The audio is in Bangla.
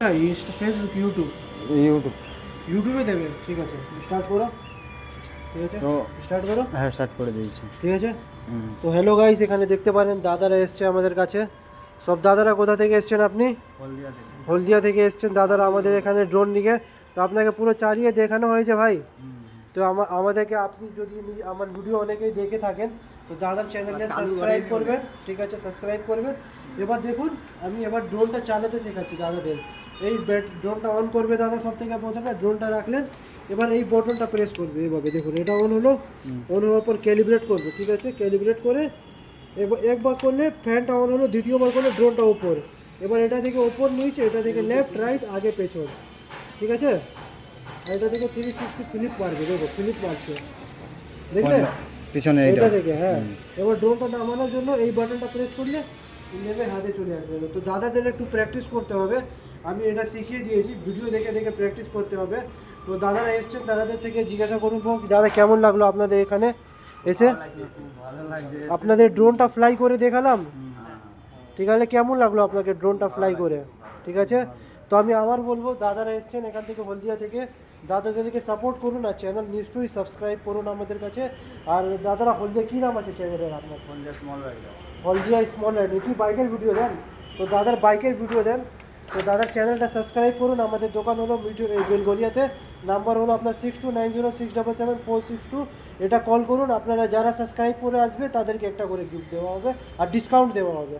ইনস্টা ফেসবুক ইউটিউব ইউটিউব ইউটিউবে দেবে ঠিক আছে। স্টার্ট করো। ঠিক আছে? তো স্টার্ট করো। হ্যাঁ স্টার্ট করে দিয়েছি। ঠিক আছে? তো হ্যালো গাইস এখানে দেখতে পারেন দাদারা এসছে আমাদের কাছে। সব দাদারা কোথা থেকে এসছেন আপনি? হলদিয়া থেকে। এসছেন। দাদারা আমাদের এখানে ড্রোন নিয়ে। তো আপনাকে পুরো চালিয়ে দেখানো হয়েছে ভাই। তো আমা- আমাদেরকে আপনি যদি আমার ভিডিও অনেকেই দেখে থাকেন তো দাদার চ্যানেলে সাবস্ক্রাইব করবেন ঠিক আছে সাবস্ক্রাইব করবেন। এবার দেখুন আমি এবার ড্রোনটা চালাতে শেখাচ্ছি দাদাদের। এই ড্রোনটা অন করবে দাদা সব থেকে প্রথমে ড্রোনটা রাখলেন। এবার এই বটনটা প্রেস করবে এভাবে। দেখুন এটা অন হলো। অন হওয়ার পর ক্যালিব্রেট করবে ঠিক আছে? ক্যালিব্রেট করে এবার একবার করলে ফ্যানটা অন হলো দ্বিতীয়বার করলে ড্রোনটা উপর। এবার এটা থেকে ওপর নিচে এটা থেকে লেফট রাইট আগে পেছন ঠিক আছে? এটা থেকে থ্রি সিক্সটি ফ্লিপ মারবে দেখো ফ্লিপ মারছে দেখলে? পিছনে এইটা। এটা থেকে হ্যাঁ। এবার ড্রোনটা নামানোর জন্য এই বাটনটা প্রেস করলে নেমে হাতে চলে আসবে। তো দাদাদের একটু প্র্যাকটিস করতে হবে। আমি এটা শিখিয়ে দিয়েছি ভিডিও দেখে দেখে প্র্যাকটিস করতে হবে। তো দাদারা এসছেন দাদাদের থেকে জিজ্ঞাসা করুন। হোক দাদা কেমন লাগল আপনাদের এখানে এসে? আপনাদের ড্রোনটা ফ্লাই করে দেখালাম? ঠিক আছে কেমন লাগল আপনাকে ড্রোনটা ফ্লাই করে? ঠিক আছে? তো আমি আবার বলব দাদারা এসছেন এখান থেকে হলদিয়া থেকে। দাদাদেরকে সাপোর্ট করুন আর চ্যানেল নিশ্চয়ই সাবস্ক্রাইব করুন আমাদের কাছে। আর দাদারা হলদিয়া কী নাম আছে চ্যানেলের আপনার Haldia small rider Haldia small ride কি বাইকের ভিডিও দেন? তো দাদার বাইকের ভিডিও দেন। তো দাদার চ্যানেলটা সাবস্ক্রাইব করুন। আমাদের দোকান হলো বেলগলিয়াতে। নাম্বার হলো আপনার six two nine zero six double seven four six two এটা কল করুন। আপনারা যারা সাবস্ক্রাইব করে আসবে তাদেরকে একটা করে গিফট দেওয়া হবে। আর ডিসকাউন্ট দেওয়া হবে।